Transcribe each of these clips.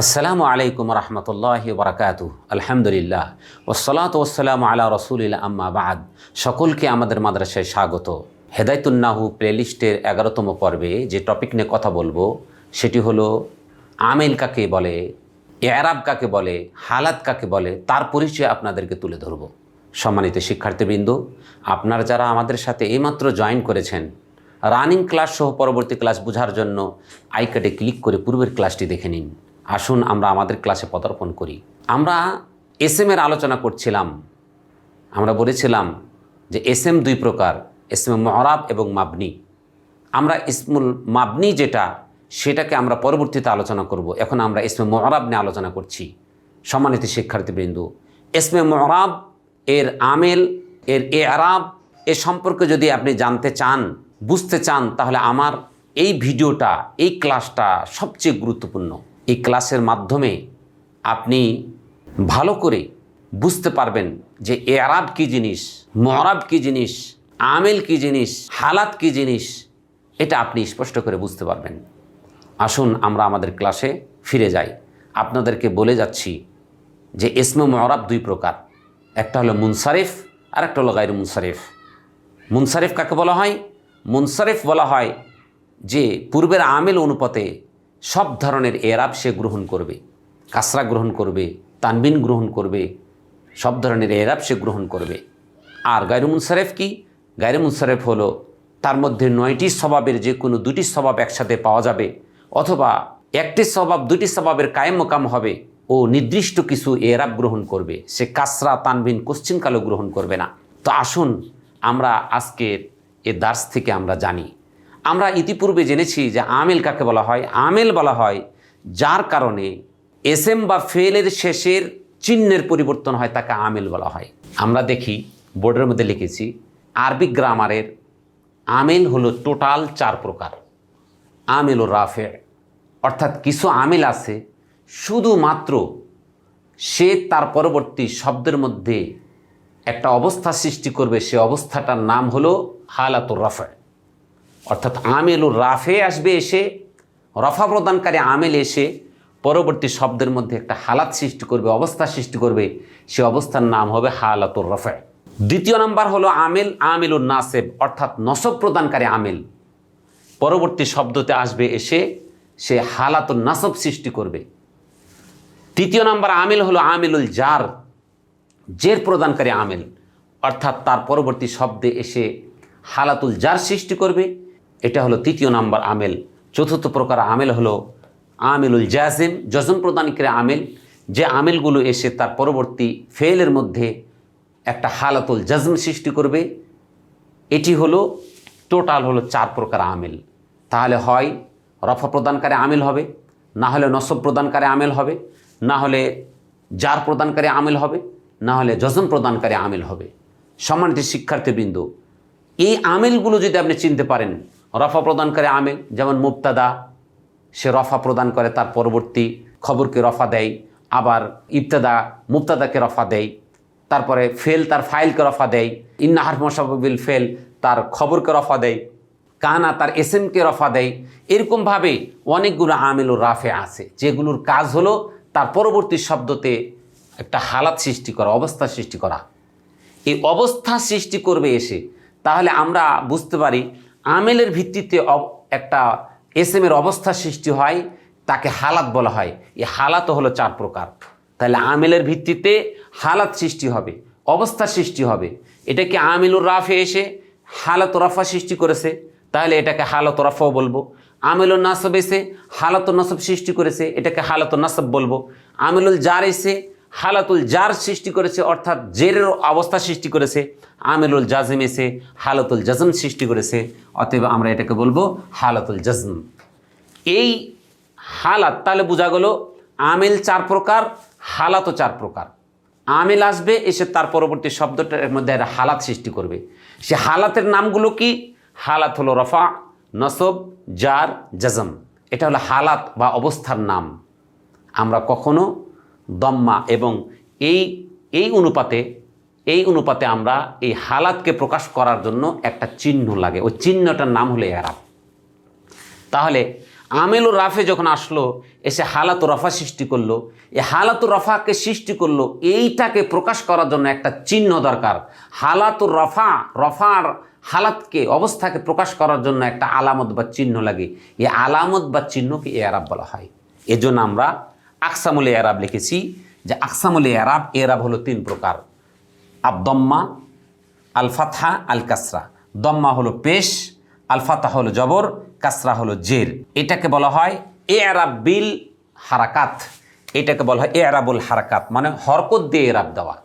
আসসালামু আলাইকুম রহমতুল্লাহ বরকাত আলহামদুলিল্লাহ। ওসলাত ওসালাম আলা রসুলিল্লা আম্মা বাদ। সকলকে আমাদের মাদ্রাসায় স্বাগত। হেদায়তুন্নাহু প্লেলিস্টের এগারোতম পর্বে যে টপিক নিয়ে কথা বলব, সেটি হলো আমেল কাকে বলে, এরাব কাকে বলে, হালাত কাকে বলে, তার পরিচয় আপনাদেরকে তুলে ধরব। সম্মানিত শিক্ষার্থীবৃন্দ, আপনারা যারা আমাদের সাথে এইমাত্র জয়েন করেছেন, রানিং ক্লাস সহ পরবর্তী ক্লাস বোঝার জন্য আইকার্ডে ক্লিক করে পূর্বের ক্লাসটি দেখে নিন। আসুন আমরা আমাদের ক্লাসে পদার্পণ করি। আমরা এস এর আলোচনা করছিলাম। আমরা বলেছিলাম যে এস এম দুই প্রকার এস এম মহরাব এবং মাবনি। আমরা ইসমুল মাবনি যেটা, সেটাকে আমরা পরবর্তীতে আলোচনা করব। এখন আমরা ইসমে মহরাব নিয়ে আলোচনা করছি। সম্মানিত শিক্ষার্থীবৃন্দ ইসমে মহরাব এর আমেল, এর এ আরাব এ সম্পর্কে যদি আপনি জানতে চান, বুঝতে চান, তাহলে আমার এই ভিডিওটা, এই ক্লাসটা সবচেয়ে গুরুত্বপূর্ণ। এই ক্লাসের মাধ্যমে আপনি ভালো করে বুঝতে পারবেন যে এ আরাব কী জিনিস মহরাব কী জিনিস, আমেল কী জিনিস, হালাত কী জিনিস, এটা আপনি স্পষ্ট করে বুঝতে পারবেন। আসুন আমরা আমাদের ক্লাসে ফিরে যাই। আপনাদেরকে বলে যাচ্ছি যে ইসমে মহরাব দুই প্রকার। একটা হলো মুনসারিফ আর একটা হলো গাইর মুনসারিফ। মুনসারিফ কাকে বলা হয়? মুনসারিফ বলা হয় যে পূর্বের আমেল অনুপাতে সব ধরনের এরাব সে গ্রহণ করবে, কাসরা গ্রহণ করবে, তানবিন গ্রহণ করবে, সব ধরনের এরাব সে গ্রহণ করবে। আর গাইর মুনসারেফ কি? গাইর মুনসারেফ হলো তার মধ্যে নয়টি স্বভাবের যে কোনো দুটি স্বভাব একসাথে পাওয়া যাবে, অথবা একটি স্বভাব দুটি স্বভাবের কায়েম মোকাম হবে ও নির্দিষ্ট কিছু এরাব গ্রহণ করবে। সে কাসরা, তানবিন, কোশ্চিনকালও গ্রহণ করবে না। তো আসুন আমরা আজকের এ দার্স থেকে আমরা জানি। আমরা ইতিপূর্বে জেনেছি যে আমেল কাকে বলা হয়? আমেল বলা হয় যার কারণে এসএম বা ফেলের শেষের চিহ্নের পরিবর্তন হয়, তাকে আমেল বলা হয়। আমরা দেখি, বোর্ডের মধ্যে লিখেছি, আরবি গ্রামারের আমেল হলো টোটাল চার প্রকার। আমেল ও রাফে। অর্থাৎ কিছু আমেল আছে, শুধুমাত্র সে তার পরবর্তী শব্দের মধ্যে একটা অবস্থা সৃষ্টি করবে, সে অবস্থাটার নাম হলো হালাতুর রাফে। অর্থাৎ আমেলুর রাফে আসবে এসে, রফা প্রদানকারী আমেল এসে পরবর্তী শব্দের মধ্যে একটা হালাত সৃষ্টি করবে, অবস্থা সৃষ্টি করবে। সে অবস্থার নাম হবে হালাতুর রফে। দ্বিতীয় নাম্বার হলো আমেল, আমেলুর নাসেব, অর্থাৎ নসব প্রদানকারী আমেল। পরবর্তী শব্দতে আসবে এসে সে হালাতুর নাসব সৃষ্টি করবে। তৃতীয় নাম্বার আমেল হলো আমেলুল জার, জের প্রদানকারী আমেল। অর্থাৎ তার পরবর্তী শব্দে এসে হালাতুল জার সৃষ্টি করবে। এটা হলো তৃতীয় নাম্বার আমেল। চতুর্থ প্রকার আমেল হলো আমেলুল জাজিম জজম প্রদানকারী আমেল, যে আমেলগুলো এসে তার পরবর্তী ফেলের মধ্যে একটা হালাতুল জজম সৃষ্টি করবে। এটি হলো টোটাল হলো চার প্রকার আমেল। তাহলে হয় রফা প্রদানকারী আমেল হবে, না হলে নসব প্রদানকারী আমেল হবে, না হলে জার প্রদানকারী আমেল হবে, না হলে যজন প্রদানকারী আমেল হবে। সম্মানিত শিক্ষার্থীবৃন্দ, এই আমেলগুলো যদি আপনি চিনতে পারেন রফা প্রদানকারী আমেল যেমন মুক্তাদা সে রফা প্রদান করে, তার পরবর্তী খবরকে রফা দেয়। আবার ইবতাদা মুক্তাদাকে রফা দেয়। তারপরে ফেল, তার ফাইলকে রফা দেয়। ইন্নাহার মশাবিল ফেল, তার খবরকে রফা দেয়। কানা, তার এসএমকে রফা দেয়। এরকমভাবে অনেকগুলো আমেল ও রাফে আছে, যেগুলোর কাজ হলো তার পরবর্তী শব্দতে একটা হালাত সৃষ্টি করা, অবস্থা সৃষ্টি করা। এই অবস্থা সৃষ্টি করবে এসে, তাহলে আমরা বুঝতে পারি আমেলের ভিত্তিতে একটা এসএম এর অবস্থা সৃষ্টি হয়, তাকে হালাত বলা হয়। এই হালাত হলো চার প্রকার। তাহলে আমেলের ভিত্তিতে হালাত সৃষ্টি হবে, অবস্থা সৃষ্টি হবে। এটাকে আমিলুর রাফে এসে হালাত রাফা সৃষ্টি করেছে? তাহলে এটাকে হালত রাফাও বলব। আমিলুল নাসব এসে হালাত নাসব সৃষ্টি করেছে, এটাকে হালাত নাসব বলব। আমিলুল জার এসে হালাতুল জার সৃষ্টি করেছে, অর্থাৎ জেরের অবস্থা সৃষ্টি করেছে। আমিলুল জাজম এসে হালাতুল জাজম সৃষ্টি করেছে, অতএব আমরা এটাকে বলব হালাতুল জাজম। এই হালাত, তাহলে বোঝা গেল আমেল চার প্রকার, হালাতও চার প্রকার। আমেল আসবে, এসে তার পরবর্তী শব্দটার মধ্যে একটা হালাত সৃষ্টি করবে। সে হালাতের নামগুলো কি? হালাত হলো রফা, নসব, জার, জাজম। এটা হলো হালাত বা অবস্থার নাম। আমরা কখনো দম্মা এবং এই এই অনুপাতে এই অনুপাতে আমরা এই হালাতকে প্রকাশ করার জন্য একটা চিহ্ন লাগে। ওই চিহ্নটার নাম হলো এরাব। তাহলে আমেল রাফে যখন আসলো, এসে হালাত রফা সৃষ্টি করল। এই হালাত রফাকে সৃষ্টি করল, এইটাকে প্রকাশ করার জন্য একটা চিহ্ন দরকার। হালাত রফা, রফার হালাতকে, অবস্থাকে প্রকাশ করার জন্য একটা আলামত বা চিহ্ন লাগে। এই আলামত বা চিহ্নকে এরাব বলা হয়। এজন্য আমরা আকসামুল এরাব লিখেছি যে আকসামুল এরাব এরাব হলো তিন প্রকার। আবদম্মা আল ফাতহা আল কাসরা দম্মা হলো পেশ আল ফাতহা হলো জবর, কাসরা হলো জের। এটাকে বলা হয় এ আরাব বিল হারাকাত। এটাকে বলা হয় এ আরাবুল হারাকাত মানে হরকত দিয়ে এরাব দেওয়া।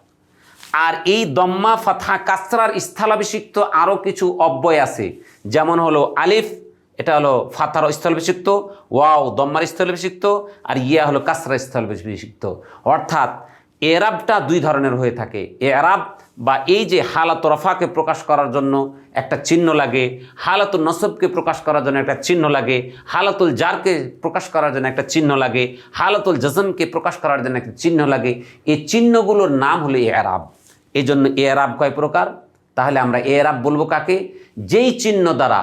আর এই দম্মা ফাথা কাসরার স্থলাভিষিক্ত আরও কিছু অব্যয় আছে। যেমন হলো আলিফ এটা হলো ফাথার স্থলাভিষিক্ত ওয়াও দম্মার স্থলাভিষিক্ত আর ইয়া হলো কাসরা স্থলাভিষিক্ত অর্থাৎ এরাবটা দুই ধরনের হয়ে থাকে। এরাব বা এই যে হালাত রফাকে প্রকাশ করার জন্য একটা চিহ্ন লাগে হালাতুল নসবকে প্রকাশ করার জন্য একটা চিহ্ন লাগে, হালাতুল জারকে প্রকাশ করার জন্য একটা চিহ্ন লাগে, হালাতুল জজমকে প্রকাশ করার জন্য একটা চিহ্ন লাগে। এই চিহ্নগুলোর নাম হলো এরাব। এই জন্য এরাব কয় প্রকার? তাহলে আমরা এরাব বলব কাকে? যেই চিহ্ন দ্বারা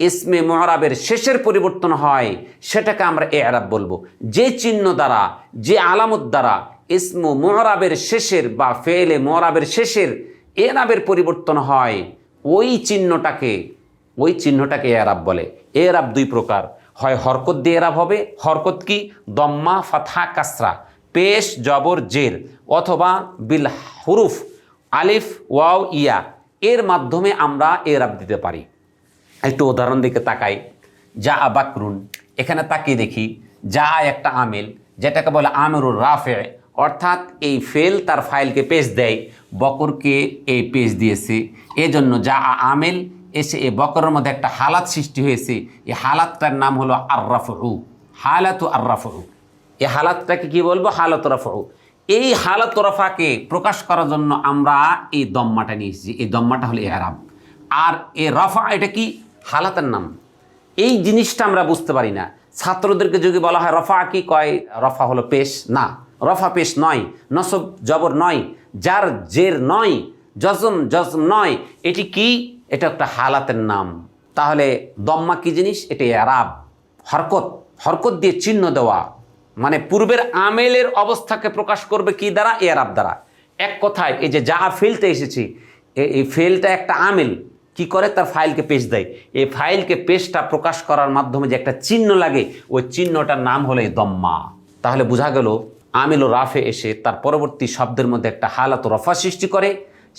ইসমে মহরাবের শেষের পরিবর্তন হয়, সেটাকে আমরা এরাব বলব। যে চিহ্ন দ্বারা, যে আলামত দ্বারা ইসমু মহরাবের শেষের বা ফেলে মহরাবের শেষের এ এরাবের পরিবর্তন হয়, ওই চিহ্নটাকে ওই চিহ্নটাকে এ এরাব বলে। এ এরাব দুই প্রকার। হয় হরকত দিয়ে এরাব হবে, হরকত কি? দম্মা ফাথা কাসরা, পেশ, জবর, জের, অথবা বিল হুরুফ, আলিফ, ওয়াও, ইয়া। এর মাধ্যমে আমরা এরাব দিতে পারি। একটু উদাহরণ দিকে তাকাই। যা আবাকরুন, এখানে তাকিয়ে দেখি, যা একটা আমেল, যেটাকে বলে আমেরুর রাফে, অর্থাৎ এই ফেল তার ফাইলকে পেজ দেয়, বকরকে এই পেজ দিয়েছে। এজন্য যা আমেল, এসে এই বকরের মধ্যে একটা হালাত সৃষ্টি হয়েছে। এই হালাতটার নাম হলো আর্রাফু হালাতু আর্রাফু এই হালাতটাকে কি বলব? হালত রফু এই হালত রফাকে প্রকাশ করার জন্য আমরা এই দম্মাটা নিয়ে এসেছি। এই দম্মাটা হলো এরাব আর এ রফা এটা কি? হালাতের নাম। এই জিনিসটা আমরা বুঝতে পারি না। ছাত্রদেরকে যদি বলা হয়, রফা কি? কয়, রফা হলো পেশ। না, রফা পেশ নয়, নসব জবর নয়, যার জের নয় জজম জজম নয়, এটি কি? এটা একটা হালাতের নাম। তাহলে দম্মা কি জিনিস? এটি এরাব, হরকত হরকত দিয়ে চিহ্ন দেওয়া। মানে পূর্বের আমেলের অবস্থাকে প্রকাশ করবে কি দ্বারা? এরাব দ্বারা। এক কথায়, এই যে যা ফেলতে এসেছি এই ফেলটা একটা আমেল। কি করে? তার ফাইলকে পেশ দেয়। এই ফাইলকে পেজটা প্রকাশ করার মাধ্যমে যে একটা চিহ্ন লাগে, ওই চিহ্নটার নাম হলো দম্মা। তাহলে বোঝা গেল, আমিল ও রাফে এসে তার পরবর্তী শব্দের মধ্যে একটা হালাত রফা সৃষ্টি করে।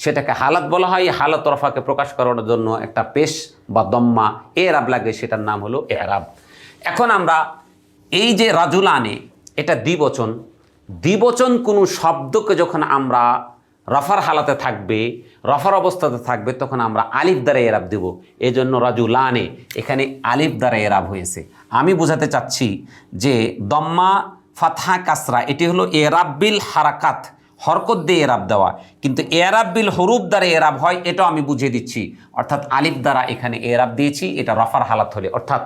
সেটাকে হালাত বলা হয়। হালাত রফাকে প্রকাশ করার জন্য একটা পেশ বা দম্মা এরাব লাগে, সেটার নাম হলো এরাব এখন আমরা এই যে রাজুলানে এটা দ্বিবচন। দ্বিবচন কোনো শব্দকে যখন আমরা রফার হালাতে থাকবে, রফার অবস্থাতে থাকবে, তখন আমরা আলিফ দ্বারা এরাব দেব। এই জন্য রাজুলানে এখানে আলিফ দ্বারা এরাব হয়েছে। আমি বোঝাতে চাচ্ছি যে দম্মা, ফাতহা, কাসরা, এটি হলো এরাব্বিল হারাকাত, হরকত দিয়ে এরাব দেওয়া। কিন্তু এরাব বিল হরুপ দ্বারা এরাব হয়, এটাও আমি বুঝিয়ে দিচ্ছি। অর্থাৎ আলিফ দ্বারা এখানে এরাব দিয়েছি, এটা রফার হালাত হলে। অর্থাৎ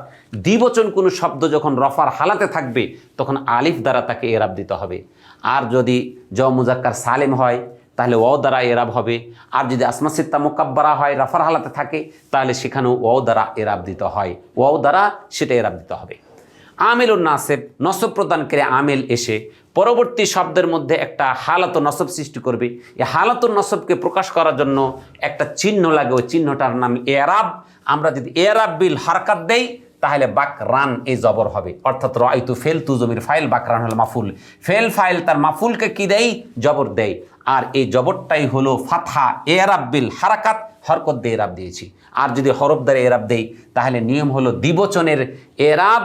দ্বিবচন কোনো শব্দ যখন রফার হালাতে থাকবে, তখন আলিফ দ্বারা তাকে এরাব দিতে হবে। আর যদি জ মুজাক্কার সালেম হয় তাহলে ও দ্বারা এরাব হবে। আর যদি আসমা সিত্তা মোকাব্বারা হয়, রাফার হালাতে থাকে, তাহলে সেখানেও ও দ্বারা এরাব দিতে হয়। ও দ্বারা সেটা এরাব দিতে হবে। আমেল ও নাসেব নসব প্রদানকারী আমেল এসে পরবর্তী শব্দের মধ্যে একটা হালাত নসব সৃষ্টি করবে। এই হালাত নসবকে প্রকাশ করার জন্য একটা চিহ্ন লাগে। ওই চিহ্নটার নাম এরাব। আমরা যদি এরাব বিল হারকাত দেই তাহলে বাকরান এই জবর হবে। অর্থাৎ রাইতু ফেল তু জমির ফাইল, বাকরান হলো মাফুল। ফেল ফাইল তার মাফুলকে কি দেয়? জবর দেয়। আর এই জবরটাই হলো ফাথা এরাব বিল হারাকাত, হরকত দিয়ে এরাব দিয়েছি। আর যদি হরফ এরাব দেই, তাহলে নিয়ম হলো দ্বিবচনের এরাব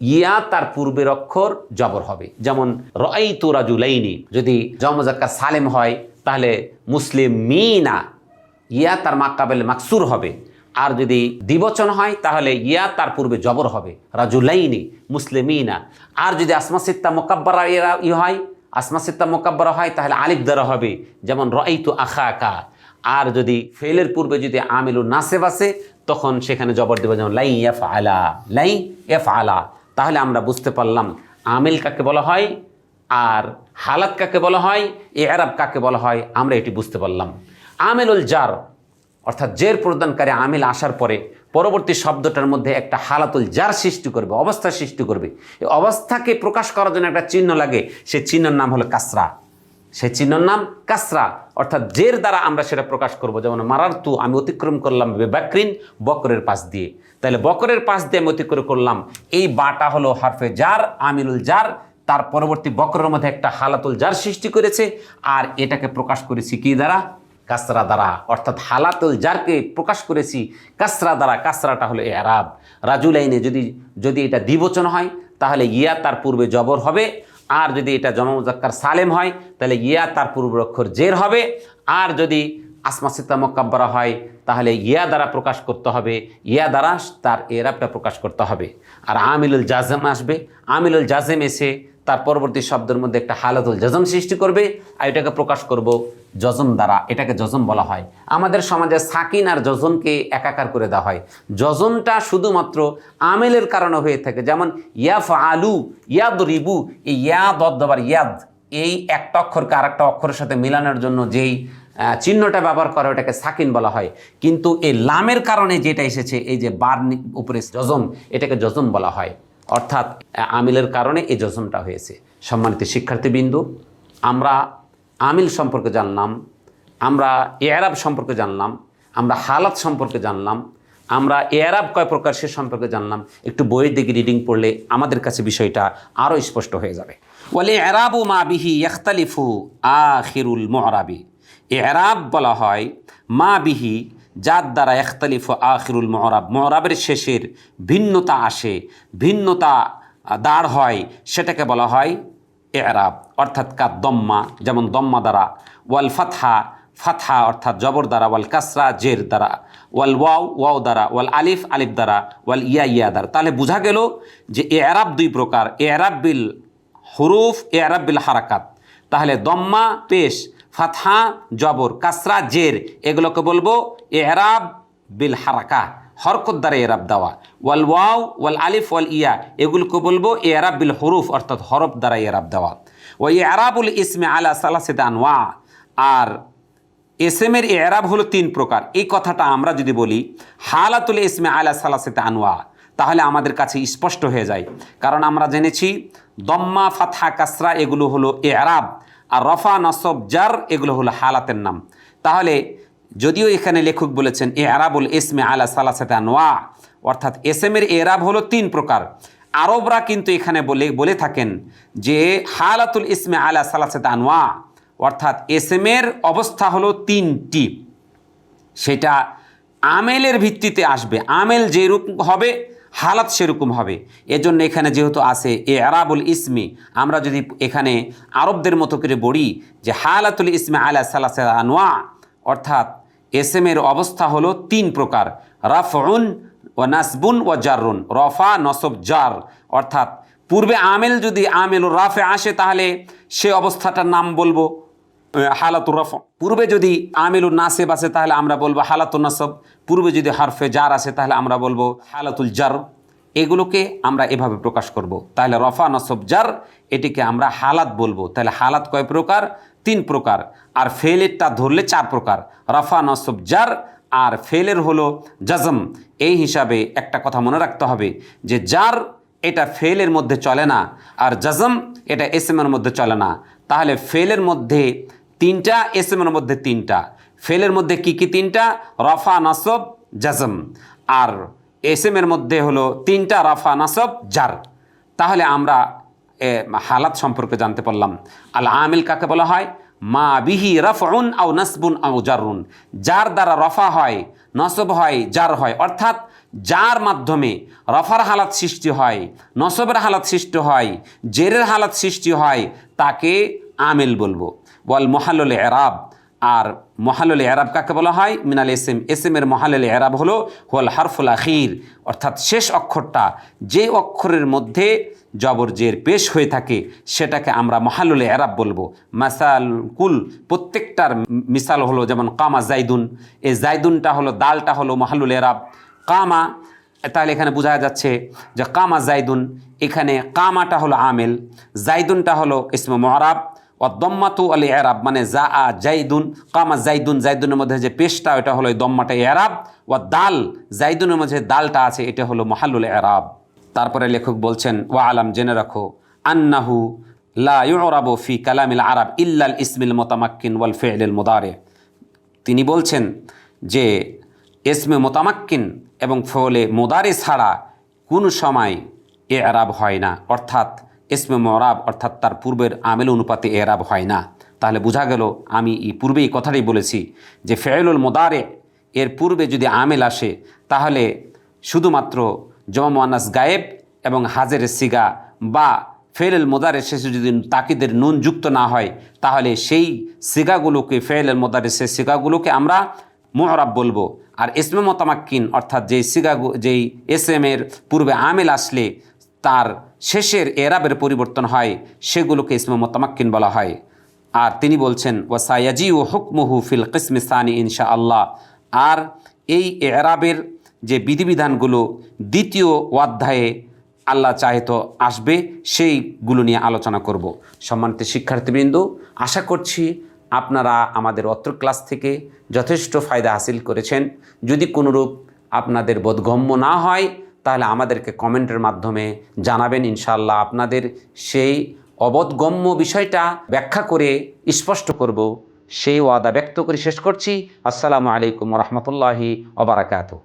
ইয়া তার পূর্বের অক্ষর জবর হবে। যেমন রই তুরাজুলাইনি যদি জমজাক্কা সালেম হয়, তাহলে মুসলিম মিনা, ইয়া তার মাক্কাবেল মাকসুর হবে। আর যদি দ্বিবচন হয়, তাহলে ইয়া তার পূর্বে জবর হবে। রাজুলাইনি মুসলিমিনা। আর যদি আসমা সিত্তা মোকাব্বারা ই হয়, আসমা সিত্তা মোকাব্বারা হয়, তাহলে আলিফ দ্বারা হবে। যেমন রইতু আখা আকা আর যদি ফেলের পূর্বে যদি আমিলু নাসেব আছে, তখন সেখানে জবর দেবে, যেমন লাই এফ আলা লাই এফ আলা তাহলে আমরা বুঝতে পারলাম, আমিল কাকে বলা হয়, আর হালাত কাকে বলা হয়, এ আরব কাকে বলা হয়, আমরা এটি বুঝতে পারলাম। আমেলুল জার অর্থাৎ জের প্রদানকারী আমিল আসার পরে পরবর্তী শব্দটার মধ্যে একটা হালাতুল যার সৃষ্টি করবে, অবস্থা সৃষ্টি করবে। এই অবস্থাকে প্রকাশ করার জন্য একটা চিহ্ন লাগে, সে চিহ্নর নাম হলো কাসরা। সে চিহ্নর নাম কাসরা, অর্থাৎ জের দ্বারা আমরা সেটা প্রকাশ করব। যেমন, মারারতু, আমি অতিক্রম করলাম বেবাক্রিন বকরের পাশ দিয়ে। তাহলে বকরের পাশ দিয়ে আমি অতিক্রম করলাম। এই বাটা হলো হারফে জার আমিরুল জার। তার পরবর্তী বকরের মধ্যে একটা হালাতুল জার সৃষ্টি করেছে। আর এটাকে প্রকাশ করেছি কি দ্বারা? কাসরা দ্বারা, অর্থাৎ হালাতুল জারকে প্রকাশ করেছি, কাসরা দ্বারা, কাসরাটা হলো এরাব। রাজুল আইনে যদি যদি এটা দ্বিবচন হয়, তাহলে ইয়া তার পূর্বে জবর হবে, আর যদি এটা জমা মুজাক্কার সালেম হয়, তাহলে ইয়া তার পূর্ব অক্ষর জের হবে, আর যদি আসমা সিতা মক্কাব্বরা হয়, তাহলে ইয়া দ্বারা প্রকাশ করতে হবে, ইয়া দ্বারা তার এরাবটা প্রকাশ করতে হবে। আর আমিলুল জাজম আসবে, আমিলুল জাজেম এসে তার পরবর্তী শব্দের মধ্যে একটা হালাতুল জজম সৃষ্টি করবে, আর এটাকে প্রকাশ করব জজম দ্বারা। এটাকে জজম বলা হয়। আমাদের সমাজে সাকিন আর জজমকে একাকার করে দেওয়া হয়। জজমটা শুধুমাত্র আমেলের কারণে হয়ে থাকে। যেমন ইয়াফ আলু ইয়াদ রিবু এই ইয়াদ অদ্দবার ইয়াদ, এই একটা অক্ষরকে আর একটা অক্ষরের সাথে মিলানোর জন্য যেই চিহ্নটা ব্যবহার করে ওটাকে সাকিন বলা হয়। কিন্তু এই লামের কারণে যেটা এসেছে, এই যে বার উপরে জজম, এটাকে জজম বলা হয়। অর্থাৎ, আমিলের কারণে এই জজমটা হয়েছে। সম্মানিত শিক্ষার্থীবৃন্দু, আমরা আমিল সম্পর্কে জানলাম, আমরা এয়ারাব সম্পর্কে জানলাম, আমরা হালাত সম্পর্কে জানলাম, আমরা এয়ারাব কয় প্রকার সে সম্পর্কে জানলাম, একটু বইয়ের দিকে রিডিং পড়লে আমাদের কাছে বিষয়টা আরও স্পষ্ট হয়ে যাবে। বলে এরাবু মা বিহি ইখতালিফু আখিরুল মহরাবি এরাব বলা হয় মা বিহি যার দ্বারা এখতালিফ আখিরুল মহরাব, মহরাবের শেষের ভিন্নতা আসে, ভিন্নতা দাঁড় হয়, সেটাকে বলা হয় এরাব অর্থাৎ কা দম্মা, যেমন দম্মা দ্বারা ওয়াল ফাতহা ফাতহা অর্থাৎ জবর দ্বারা, ওয়াল কাসরা, জের দ্বারা, ওয়াল ওয়াও ওয়াও দ্বারা, ওয়াল আলিফ আলিফ দ্বারা, ওয়াল ইয়া ইয়া দ্বারা। তাহলে বোঝা গেল যে এ আরাব দুই প্রকার এরাব বিল হুরুফ এরাব বিল হারাকাত। তাহলে দম্মা, পেশ ফাতহা, জবর, কাসরা, জের, এগুলোকে বলব এরাব বিল হারাকা, হরকত দ্বারা এরাব দেওয়া। ওয়াল ওয়াও, ওয়াল আলিফ, ওয়াল ইয়া, এগুলোকে বলব এরাব বিল হরুফ, অর্থাৎ হরফ দ্বারা এরাব দেওয়া। ওই এরাবুল ইসমে আলা সালাসিদ আনওয়া, আর এসএমের এরাব হলো তিন প্রকার। এই কথাটা আমরা যদি বলি, হালাতুল ইসমে আলা সালাসিতে আনোয়া তাহলে আমাদের কাছে স্পষ্ট হয়ে যায়। কারণ আমরা জেনেছি, দম্মা ফাথা কাসরা, এগুলো হলো এরাব আর রফা নসব জার, এগুলো হলো হালাতের নাম। তাহলে যদিও এখানে লেখক বলেছেন, এ আরাবুল এসমে আলা সালাসাতে আনোয়া অর্থাৎ এসএমের এরাব হলো তিন প্রকার। আরবরা কিন্তু এখানে বলে বলে থাকেন যে, হালাতুল ইসমে আলা সালাসাতে আনোয়া অর্থাৎ এসএমের অবস্থা হলো তিনটি। সেটা আমেলের ভিত্তিতে আসবে। আমেল যেরকম হবে হালাত সেরকম হবে। এজন্য এখানে যেহেতু আছে এ আরাবুল ইসমি, আমরা যদি এখানে আরবদের মতো করে বলি যে হালাতুল ইসমে আলা সালাসা আনোয়া অর্থাৎ এস এসএমের অবস্থা হলো তিন প্রকার, রাফউন ও নাসবুন ও জাররুন, রফা, নসব, জার। অর্থাৎ পূর্বে আমেল যদি আমেল রাফে আসে, তাহলে সে অবস্থাটার নাম বলব। হালাতুর রফ। পূর্বে যদি আমিলুল নাসেব আছে, তাহলে আমরা বলব হালাতুল নাসব। পূর্বে যদি হারফে জার আছে, তাহলে আমরা বলব হালাতুল জার। এগুলোকে আমরা এভাবে প্রকাশ করব। তাহলে রফা নসব জার, এটিকে আমরা হালাত বলব। তাহলে হালাত কয় প্রকার? তিন প্রকার। আর ফেলেরটা ধরলে চার প্রকার। রফা নসব জার আর ফেলের হলো জজম। এই হিসাবে একটা কথা মনে রাখতে হবে যে যার এটা ফেলের মধ্যে চলে না, আর জজম এটা এসএমের মধ্যে চলে না। তাহলে ফেলের মধ্যে তিনটা, এসএমের মধ্যে তিনটা। ফেলের মধ্যে কি কি তিনটা? রফা, নাসব, জাজম। আর এসএমের মধ্যে হলো তিনটা, রফা, নাসব, জার। তাহলে আমরা হালাত সম্পর্কে জানতে পারলাম। আল আমিল কাকে বলা হয়? মা বিহি রফউন আও নাসবুন আও জারুন যার দ্বারা রফা হয়, নসব হয়, জার হয়। অর্থাৎ যার মাধ্যমে রফার হালাত সৃষ্টি হয়, নসবের হালাত সৃষ্টি হয়, জেরের হালাত সৃষ্টি হয়, তাকে আমেল বলব। বল মহালুল এরাব। আর মহালুল এরাব কাকে বলা হয়? মিনাল এস এম এসএম এসএমের মহালুল এরাব হলো হোল হারফুল আখির। অর্থাৎ শেষ অক্ষরটা যে অক্ষরের মধ্যে জবর জের পেশ হয়ে থাকে, সেটাকে আমরা মহালুল এরাব বলব। মাসাল কুল প্রত্যেকটার মিসাল হলো যেমন কামা জাইদুন। এই জাইদুনটা হলো, দালটা হলো মহালুল এরাব। কামা, তাহলে এখানে বোঝা যাচ্ছে যে কামা জাইদুন। এখানে কামাটা হলো আমেল। জাইদুনটা হলো ইসমে মহারাব। দম্মাতু আল এরাব মানে জা আ জাইদুন, কামা জাইদুন, জাইদুনের মধ্যে যে পেশটা, ওটা হলো দম্মাটা এরাব ও দাল জাইদুনের মধ্যে দালটা আছে, এটা হলো মহাল্লুল এরাব তারপরে লেখক বলছেন ওয়া আলাম জেনে রাখো, আন্নাহু লা ইউরাবু ফি কালামিল আরব ইল্লাল ইসমিল মোতামাক্কিন ওয়াল ফেলিল মুদারে তিনি বলছেন যে এসমে মোতামাক্কিন এবং ফলে মোদারে ছাড়া কোনো সময় এ আরাব হয় না। অর্থাৎ এসমে মরাব অর্থাৎ তার পূর্বের আমেল অনুপাতে এ আরাব হয় না। তাহলে বোঝা গেল, আমি এই পূর্বেই কথাটাই বলেছি যে ফেয়লুল মোদারে, এর পূর্বে যদি আমেল আসে, তাহলে শুধুমাত্র জমা মোয়ান্নাস গায়েব এবং হাজের সিগা বা ফেলেল মোদারের শেষে যদি তাকিদের নুন যুক্ত না হয়, তাহলে সেই সিগাগুলোকে ফেলেল মোদারের সেই সিগাগুলোকে আমরা মোহরাব বলব। আর ইসমে মোতামাক্কিন অর্থাৎ যেই সিগাগু, যেই এস এম এর পূর্বে আমেল আসলে, তার শেষের এরাবের পরিবর্তন হয়, সেগুলোকে ইসমে মোতামাক্কিন বলা হয়। আর তিনি বলছেন ওয়াসায়াজি ও হুকমুহু ফিল কিসমি সানি ইনশা আল্লাহ। আর এই এরাবের যে বিধিবিধানগুলো দ্বিতীয় অধ্যায়ে আল্লাহ চাহে তো আসবে, সেইগুলো নিয়ে আলোচনা করব। সম্মানিত শিক্ষার্থীবৃন্দ, আশা করছি আপনারা আমাদের অত্র ক্লাস থেকে যথেষ্ট ফায়দা হাসিল করেছেন। যদি কোনোরূপ আপনাদের বোধগম্য না হয় তাহলে আমাদেরকে কমেন্টের মাধ্যমে জানাবেন ইনশাল্লাহ আপনাদের সেই অবোধগম্য বিষয়টা ব্যাখ্যা করে স্পষ্ট করব। সেই ওয়াদা ব্যক্ত করে শেষ করছি। আসসালামু আলাইকুম রহমতুল্লাহি ওবরাকাতু